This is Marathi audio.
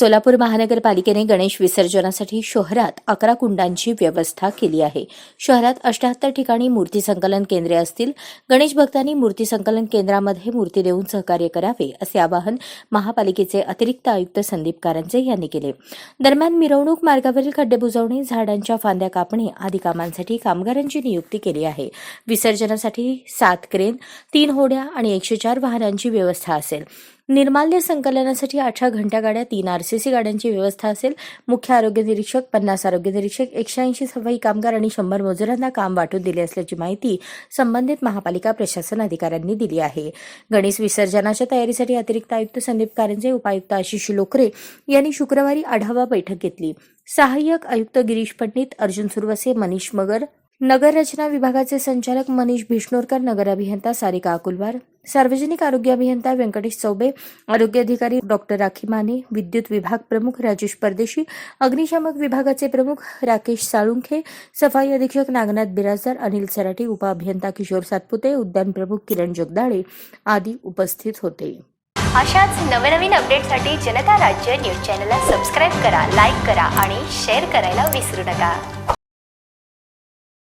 सोलापूर महानगरपालिकेने गणेश विसर्जनासाठी शहरात अकरा कुंडांची व्यवस्था केली आहे. शहरात अष्ट्याहत्तर ठिकाणी मूर्ती संकलन केंद्रे असतील. गणेश भक्तांनी मूर्ती संकलन केंद्रामध्ये मूर्ती देऊन सहकार्य करावे असे आवाहन महापालिकेचे अतिरिक्त आयुक्त संदीप कारंजे यांनी केले. दरम्यान मिरवणूक मार्गावरील खड्डे बुजवणे झाडांच्या फांद्या कापणे आदी कामांसाठी कामगारांची नियुक्ती केली आहे. विसर्जनासाठी सात क्रेन तीन होड्या आणि एकशे चार वाहनांची व्यवस्था असेल. निर्माल्य संकलनासाठी अठरा घंटा गाड्या तीन आरसीसी गाड्यांची व्यवस्था असेल. मुख्य आरोग्य निरीक्षक पन्नास आरोग्य निरीक्षक एकशे ऐंशी सफाई कामगार आणि शंभर मजुरांना काम वाटून दिले असल्याची माहिती संबंधित महापालिका प्रशासन अधिकाऱ्यांनी दिली आहे. गणेश विसर्जनाच्या तयारीसाठी अतिरिक्त आयुक्त संदीप कारंजे उपायुक्त आशिष लोकरे यांनी शुक्रवारी आढावा बैठक घेतली. सहाय्यक आयुक्त गिरीश पंडित अर्जुन सुरवसे मनीष मगर नगर रचना विभागाचे संचालक मनीष भिष्णोरकर नगर अभियंता सारिका अकुलवार सार्वजनिक आरोग्य अभियंता व्यंकटेश चौबे आरोग्य अधिकारी डॉक्टर राखी माने विद्युत विभाग प्रमुख राजेश परदेशी अग्निशामक विभागाचे प्रमुख राकेश साळुंखे सफाई अधीक्षक नागनाथ बिराजदार अनिल सराटी उपअभियंता किशोर सातपुते उद्यान प्रमुख किरण जगदाळे आदी उपस्थित होते. अशाच नवनवीन अपडेटसाठी जनता राज्य न्यूज चॅनलला सबस्क्राईब करा लाईक करा आणि शेअर करायला विसरू नका.